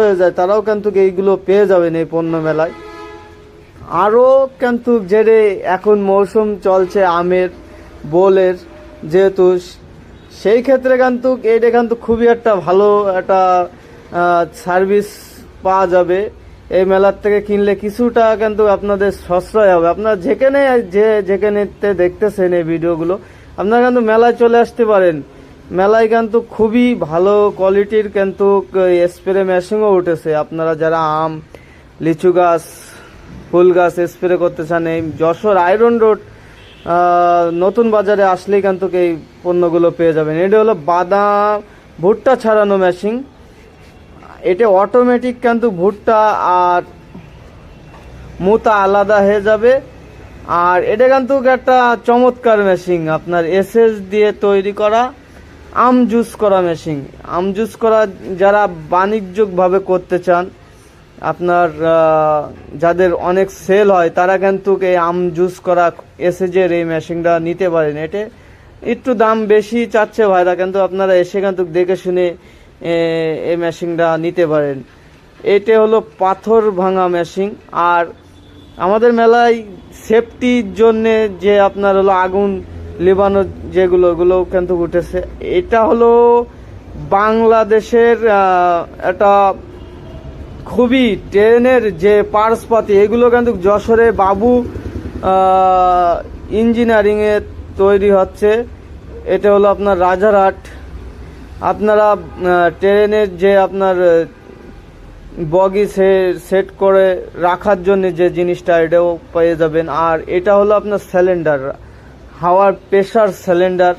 হয়ে যায়, তারাও কিন্তু এইগুলো পেয়ে যাবেন এই পণ্য মেলায় আরও কিন্তু যেরে এখন মৌসুম চলছে আমের, বোলের যেহেতু, সেই ক্ষেত্রে কিন্তু এইটা কিন্তু খুবই একটা ভালো একটা সার্ভিস পাওয়া যাবে। এই মেলার থেকে কিনলে কিছুটা কিন্তু আপনাদের সাশ্রয় হবে। আপনারা যেখানে যে, যেখানেতে দেখতেছেন এই ভিডিওগুলো, আপনারা কিন্তু মেলায় চলে আসতে পারেন। মেলায় কিন্তু খুবই ভালো কোয়ালিটির কিন্তু স্প্রে মেশিনও উঠেছে। আপনারা যারা আম, লিচু গাছ, ফুল গাছ স্প্রে করতে চান, এই যশোর আয়রন রোড নতুন বাজারে আসলেই কিন্তু এই পণ্যগুলো পেয়ে যাবেন। এটা হলো বাদাম, ভুট্টা ছাড়ানো মেশিন এটা অটোমেটিক কিন্তু ভুট্টা আর মুতা আলাদা হয়ে যাবে। আর এটা কিন্তু একটা চমৎকার মেশিন আপনার এসএস দিয়ে তৈরি করা। আম জুস করা মেশিন আম জুস করা যারা বাণিজ্যিকভাবে করতে চান, আপনার যাদের অনেক সেল হয়, তারা কিন্তু এই আম জুস করা এসএজের এই মেশিনটা নিতে পারেন। এটা একটু দাম বেশি চাচ্ছে ভাইরা, কিন্তু আপনারা এসে কিন্তু দেখে শুনে এই মেশিনটা নিতে পারেন। এটা হলো পাথর ভাঙা মেশিন আর আমাদের মেলায় সেফটির জন্যে যে আপনার হলো আগুন লিবানো যেগুলো, ওগুলো কিন্তু উঠেছে এটা হলো বাংলাদেশের একটা খুবই ট্রেনের যে পার্সপাতি, এগুলো কিন্তু যশোরে বাবু ইঞ্জিনিয়ারিং এ তৈরি হচ্ছে। এটা হলো আপনার রাজারহাট। আপনারা ট্রেনের যে আপনার বগি সেট করে রাখার জন্য যে জিনিসটা, এটাও পেয়ে যাবেন। আর এটা হলো আপনার সিলিন্ডার। হাওয়ার প্রেশার সিলিন্ডার